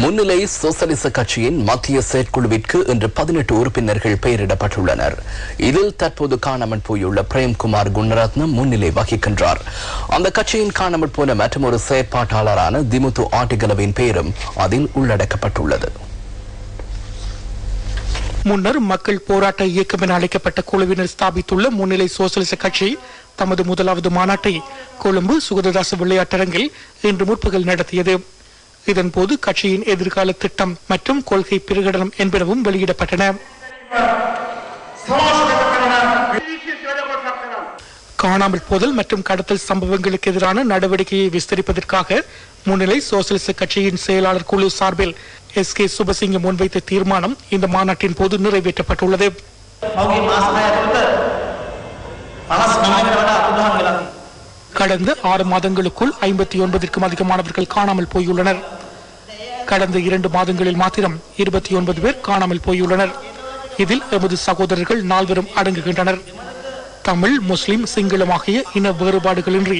முன்னிலை சோசலிச கட்சியின் மத்திய செயற்குழுவிற்கு இன்று பதினெட்டு உறுப்பினர்கள் பெயரிடப்பட்டுள்ளனர். இதில் தற்போது காணாமல் போயுள்ள பிரேம்குமார் குணரத்னம் முன்னிலை வகிக்கின்றார். அந்த கட்சியின் காணாமல் போன மற்றொரு செயற்பாட்டாளரான திமுத்து ஆட்டிகளவின் பெயரும் அதில் உள்ளடக்கப்பட்டுள்ளது. முன்னர் மக்கள் போராட்ட இயக்கம் என அழைக்கப்பட்ட குழுவினர் ஸ்தாபித்துள்ள முன்னிலை சோசலிச கட்சி தமது முதலாவது மாநாட்டை கொழும்பு சுகததாச விளையாட்டரங்கில் இன்று முற்பகல் நடத்தியது. இதன் போது கட்சியின் எதிர்கால திட்டம் மற்றும் கொள்கை பிரகடனம் என்பனவும் வெளியிடப்பட்டன. காணாமல் போதல் மற்றும் கடத்தல் சம்பவங்களுக்கு எதிரான நடவடிக்கையை விஸ்தரிப்பதற்காக முன்னிலை சோசியலிச கட்சியின் செயலாளர் குழு சார்பில் எஸ் கே சுபசிங்க முன்வைத்த தீர்மானம் இந்த மாநாட்டின் போது நிறைவேற்றப்பட்டுள்ளது. கடந்த ஆறு மாதங்களுக்குள் ஐம்பத்தி ஒன்பதற்கும் அதிகமானவர்கள் காணாமல் போயுள்ளனர். கடந்த இரண்டு மாதங்களில் மாத்திரம் இருபத்தி ஒன்பது பேர் காணாமல் போயுள்ளனர். இதில் எமது சகோதரர்கள் நால்வரும் அடங்குகின்றனர். தமிழ் முஸ்லிம் சிங்களம் ஆகிய இன வேறுபாடுகளின்றி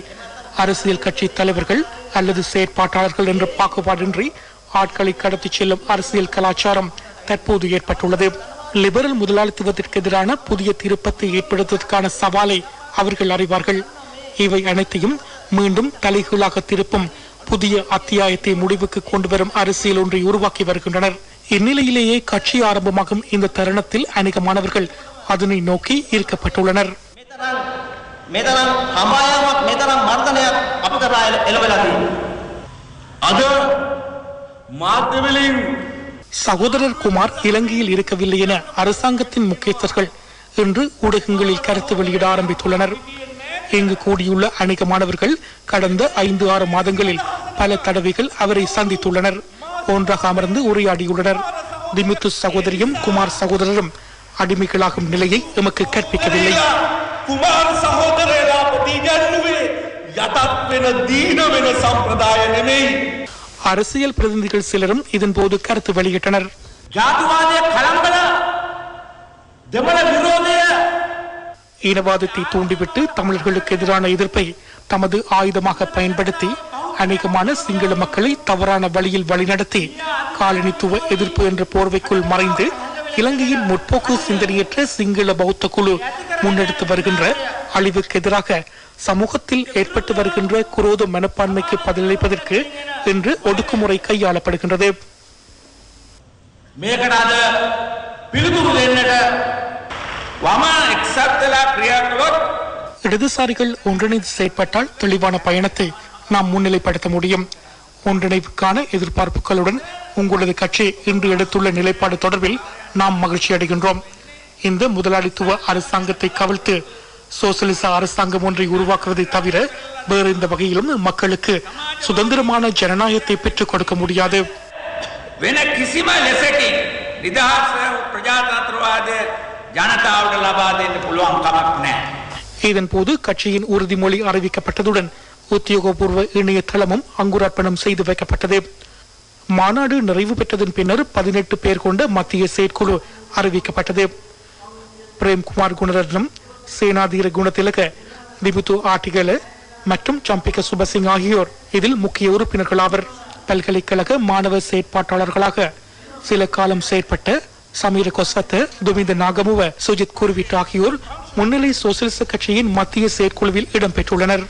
அரசியல் கட்சி தலைவர்கள் அல்லது செயற்பாட்டாளர்கள் என்ற பாகுபாடின்றி ஆட்களை கடத்திச் செல்லும் அரசியல் கலாச்சாரம் தற்போது ஏற்பட்டுள்ளது. லிபரல் முதலாளித்துவத்திற்கு எதிரான புதிய திருப்பத்தை ஏற்படுத்துவதற்கான சவாலை அவர்கள் அறிவார்கள். இவை அனைத்தையும் மீண்டும் தலைகீழாக திருப்பும் புதிய அத்தியாயத்தை முடிவுக்கு கொண்டுவரும் அரசியல் ஒன்றை உருவாக்கி வருகின்றனர். இந்நிலையிலேயே கட்சி ஆரம்பமாகும் இந்த தருணத்தில் அநேக அதனை நோக்கி ஈர்க்கப்பட்டுள்ளனர். சகோதரர் குமார் இலங்கையில் இருக்கவில்லை என அரசாங்கத்தின் முக்கியஸ்தர்கள் இன்று ஊடகங்களில் கருத்து வெளியிட ஆரம்பித்துள்ளனர். இங்கு கூடியுள்ள அநேக மாணவர்கள் கடந்த ஐந்து ஆறு மாதங்களில் பல தடவைகள் அவரை சந்தித்துள்ளனர். ஒன்றாக அமர்ந்து உரையாடியுள்ளனர். திமித்து சகோதரியும் குமார் சகோதரரும் அடிமைகளாகும் நிலையை எமக்கு கற்பிக்கவில்லை. குமார் அரசியல் பிரதிநிதிகள் சிலரும் இதன் போது கருத்து வெளியிட்டனர். இனவாதத்தை தூண்டிவிட்டு தமிழர்களுக்கு எதிரான எதிர்ப்பை தமது ஆயுதமாக பயன்படுத்தி அநேகமான சிங்கள மக்களை தவறான வழியில் வழிநடத்தி காலனித்துவ எதிர்ப்பு என்ற போர்வைக்குள் மறைந்து இலங்கையின் முற்போக்கு சிந்தனையற்ற சிங்கள பௌத்த குழு முன்னெடுத்து வருகின்ற அழிவுக்கு எதிராக சமூகத்தில் ஏற்பட்டு வருகின்ற குரோத மனப்பான்மைக்கு பதிலளிப்பதற்கு இன்று ஒடுக்குமுறை கையாளப்படுகின்றது. மேகடாத பிலிகுரு என்னட வமான. இடதுசாரிகள் ஒன்றிணைந்து செயற்பட்டால் தெளிவான பயணத்தை நாம் முன்னிலைப்படுத்த முடியும். ஒன்றிணைவுக்கான எதிர்பார்ப்புகளுடன் உங்களது கட்சி இன்று எடுத்துள்ள நிலைப்பாடு தொடர்பில் நாம் மகிழ்ச்சி அடைகின்றோம். இந்த முதலாளித்துவ அரசாங்கத்தை கவிழ்த்து சோசியலிச அரசாங்கம் ஒன்றை உருவாக்குவதை தவிர வேறு எந்த வகையிலும் மக்களுக்கு சுதந்திரமான ஜனநாயகத்தை பெற்றுக் கொடுக்க முடியாது. වෙන කිසිම ලෙසකින් නිදහස් ප්‍රජාතන්ත්‍රවාදය ජනතාවට ලබා දෙන්න පුළුවන් කමක් නැහැ. இதன் போது கட்சியின் உறுதிமொழி அறிவிக்கப்பட்டதுடன் உத்தியோகபூர்வ இணையதளமும் அங்குரார்ப்பணம் செய்து வைக்கப்பட்டது மாநாடு நிறைவு பெற்றதன் பின்னர் பதினெட்டு பேர் கொண்ட மத்திய செயற்குழு அறிவிக்கப்பட்டது பிரேம்குமார் குணரத்னம் சேனாதீர குணதிலக திபுத்து ஆட்டிகல மற்றும் சம்பிக சுபசிங் ஆகியோர் இதில் முக்கிய உறுப்பினர்கள் ஆவர் பல்கலைக்கழக மாணவ செயற்பாட்டாளர்களாக சில காலம் செயற்பட்ட சமீர கொசத்த துமிந்த நாகமுவ சுஜித் குருவிட் ஆகியோர் முன்னிலை சோசியலிச கட்சியின் மத்திய செயற்குழுவில் இடம்பெற்றுள்ளனர்.